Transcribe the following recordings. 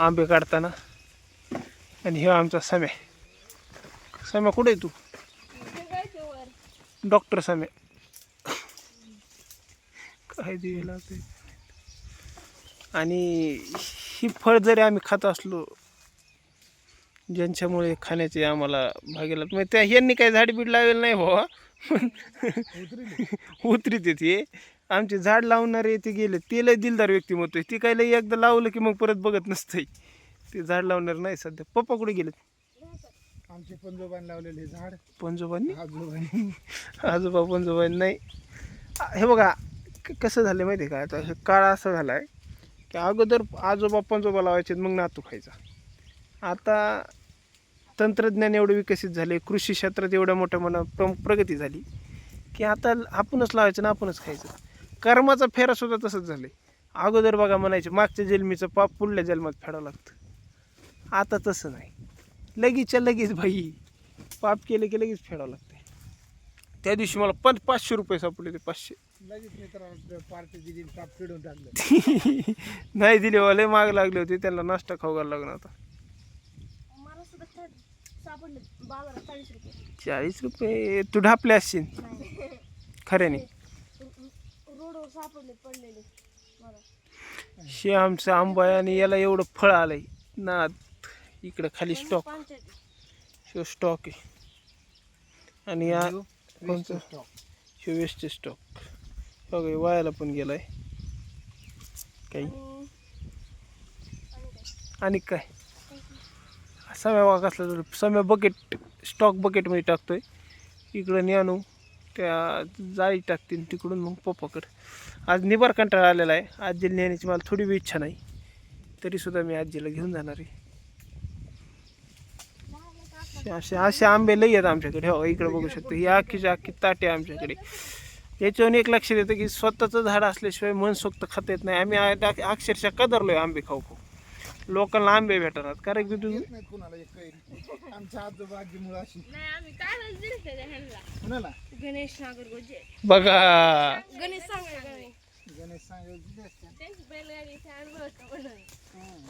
आंबे काढताना. आणि हे आमचा सम्या सम्या कुठे आहे तू? डॉक्टर सम्या काय दिला ते आणि ही फळ जरी आम्ही खात असलो ज्यांच्यामुळे खाण्याचे आम्हाला भागेला मग त्या यांनी काही झाड बीड लावेल नाही भावा. उतरीत ते आमचे झाड लावणारे ते गेले. ते लय दिलदार व्यक्तिमत्व ते काय लय एकदा लावलं की मग परत बघत नसतंय. ते झाड लावणार नाही सध्या. पप्पा कुठे गेलेत? आमचे पंजोबान लावलेले झाड. पंजोबांनी? आजोबांनी. आजोबा पंजोबांनी नाही. हे बघा क- कसं झालं माहिती आहे का? आता हे काळ असा झाला आहे की अगोदर आजोबा पंजोबा लावायचे मग नातू खायचा. आता तंत्रज्ञान एवढं विकसित झाले कृषी क्षेत्रात एवढ्या मोठ्या मना प्र प्रगती झाली की आता आपणच लावायचं ना आपणच खायचं. कर्माचा फेरा सुद्धा तसंच झालं अगोदर बघा म्हणायचे मागच्या जन्मीचं पाप पुढल्या जन्मात फेडावं लागतं. आता तसं नाही. लगेचच्या लगेच भाई पाप केले की लगेच फेडावं लागते त्या दिवशी मला पण पाचशे रुपये सापडले ते पाचशे. लगेच मित्रांनो पार्टी दिली ताप पिढून टाकलं. नाही दिले वाले माग लागले होते त्यांना नाश्ता खाऊ खरं सापडले बाजारात चाळीस रुपये. तू ढापले असशील. नाही. खऱ्याने सापडले पडलेले. मला शे आमचं आंबा आहे आणि याला एवढं फळ आलंय. ना इकडं खाली स्टॉक पंचायत शो स्टॉक आहे. आणि या कोणतं? वेस्ट स्टॉक बघा वायाला पण गेलाय. काही? आणि आणि काय? आणि काय? सम्या वाघ असला तर सम्या बकेट स्टॉक बकेटमध्ये टाकतोय. इकडं न्यानू त्या जाळी टाकतील तिकडून मग पप्पाकडं. आज निबार कंटाळा आलेला आहे. आजीला नेण्याची मला थोडी बी इच्छा नाही. तरीसुद्धा मी आजीला घेऊन जाणार आहे. असे- असे आंबे लई आहेत आमच्याकडे. हो इकडे बघू शकतो. ही अख्खीची अख्खी ताटे आहे आमच्याकडे. याच्यावर एक लक्ष देतं की स्वतःचं झाड असल्याशिवाय मनसोक्त खाता येत नाही. आम्ही अक्षरशः अक्षरशः आहे आंबे खाऊ खाऊ. लोकांना आंबे भेटणार. कारण की तुम्ही नाही कुणाला एक कैरी आमच्या आजोबा अशी. नाही आम्ही कालच दिले त्याच्या ह्यांना. कुणाला? गणेश नागरगोजे बघा. गणेश गणेश गणेश सांगेल दिले असते. त्यांची बैलगाडीचे अनुभव होता म्हणून.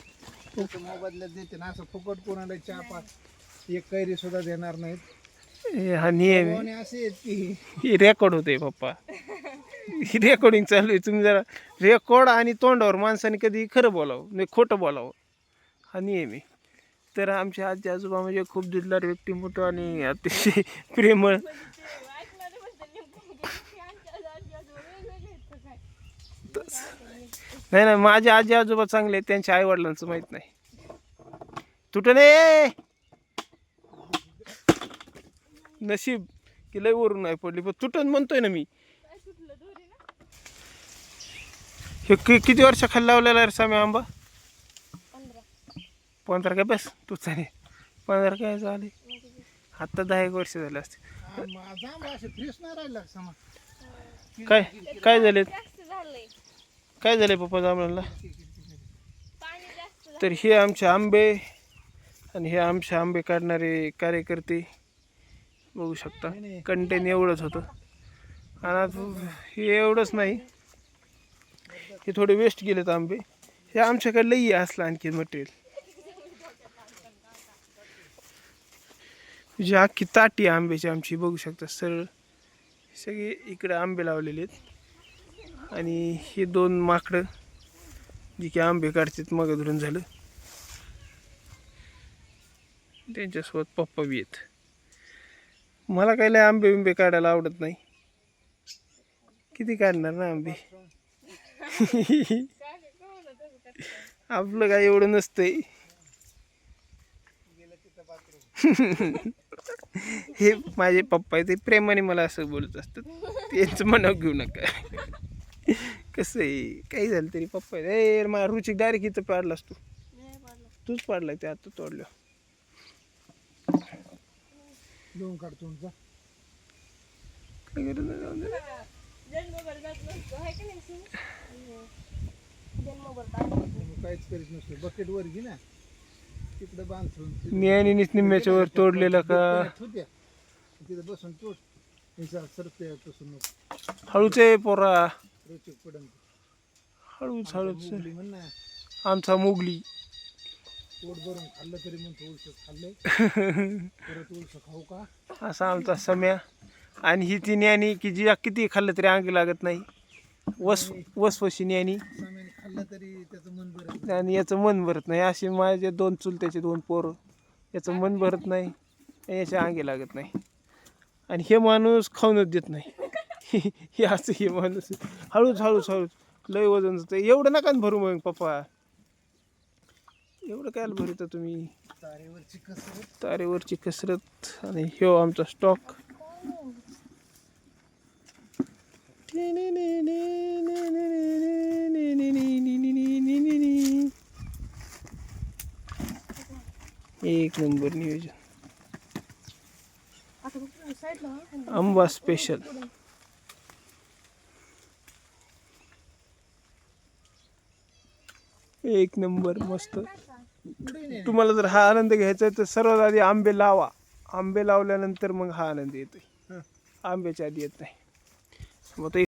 त्याचं मोबदल्यात देते ना असं फुकट कोणाला चहा पाच एक कैरी सुद्धा देणार नाहीत. हे हा नियम आहे. असे आहेत की ही रेकॉर्ड होते पप्पा. ही रेकॉर्डिंग चालू आहे. तुम्ही जरा रेकॉर्ड आणि तोंडावर माणसाने कधी खरं बोलावं नाही खोटं बोलावं. हा नियम आहे. तर आमचे आजी आजोबा म्हणजे खूप दिलदार व्यक्तिमत्व आणि अतिशय प्रेमळ. नाही नाही माझे आजी आजोबा चांगले आहेत त्यांच्या आई वडिलांचं माहीत नाही. तुटं नाही नशीब की लय वरून नाही पडली पण तुटन म्हणतोय ना मी काय सुटलं दोरी ना हे कि किती वर्ष खाली लावलेला आहे रे सामी आंबा? पंधरा. काय बस तू चालेल पंधरा काय झाले आत्ता दहा एक वर्ष झाले असते माझा आंबा असे फ्रेश नाही राहिला समा. काय काय झाले? जास्त झालंय. काय झाले पप्पा जांभळाला? पाणी जास्त झालं तर हे आमचे आंबे आणि हे आमचे आंबे काढणारे कार्यकर्ते बघू शकता. कंटेन एवढंच होतं. आणि आता हे एवढंच नाही. हे थोडे वेस्ट गेलेत आंबे. हे आमच्याकडे लई असलं आणखी मटेरियल जी अख्खी ताटी आंब्याची आमची बघू शकता सरळ. सगळे इकडे आंबे लावलेले आहेत. आणि हे दोन माकडं जी की आंबे काढतात मग धरून झालं. त्यांच्यासोबत पप्पा बी आहेत. मला काही लय आंबे बिंबे काढायला आवडत नाही. किती काढणार ना आंबे? आपलं काय एवढं नसतंय. हे माझे पप्पा ते प्रेमाने मला असं बोलत असतात. त्यांचं मनाव घेऊ नका. कसं आहे? काही झालं तरी पप्पा ए मला रुची डायरेक्ट इथं पाडलास तू. तूच पाडलाय ते आता तोडलं. लिहून काढतो काहीच करीत नसतो. बकेट वर घे ना. तिकडे बांधून मी आणि निम्म्याच्या वर तोडलेलं का? होत्या तिथे बसून तोड. हिचा सरते तसं नको. हळूच आहे पोरा. पडन. हळूच हळूच. मुगली म्हण ना. आमचा मुगली. पोट भरून खाल्लं तरी म्हणतो उलस खाल्लंय. परत उलस खाऊ का? असा आमचा सम्या. आणि ही ती न्यानी की जी किती खाल्लं तरी अंगी लागत नाही. वस वसवशी न्यानी खाल्लं तरी त्याचं मन आणि याचं मन भरत नाही. अशी माझे दोन चुलत्याचे दोन पोरं. याचं मन भरत नाही याच्या अंगी लागत नाही. आणि हे माणूस खाऊनच देत नाही. हे असं हे माणूस. हळूच हळूच हळूच. लय वजन जातं. एवढं नका भरू मग पप्पा. एवढं काय भरता तुम्ही? तारेवरची कसरत. तारेवरची कसरत. आणि ह्यो हो आमचा स्टॉक एक नंबर नियोजन. आंबा स्पेशल एक नंबर मस्त. तुम्हाला जर हा आनंद घ्यायचा आहे तर सर्वात आधी आंबे लावा. आंबे लावल्यानंतर मग हा आनंद येतोय. आंब्याच्या आधी येत नाही. मग